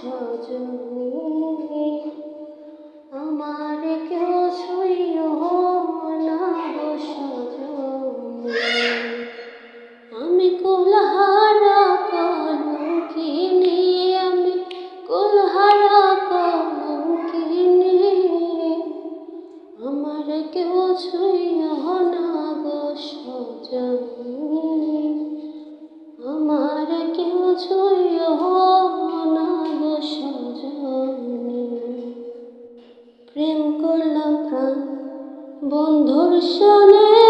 সজনী আমার কেউ ছুঁইও না গো সজনী আমি কুলহারা কলঙ্কিনী আমি কুলহারা কলঙ্কিনী আমার কেউ ছুঁইও না গো সজনী। বন্ধুর সনে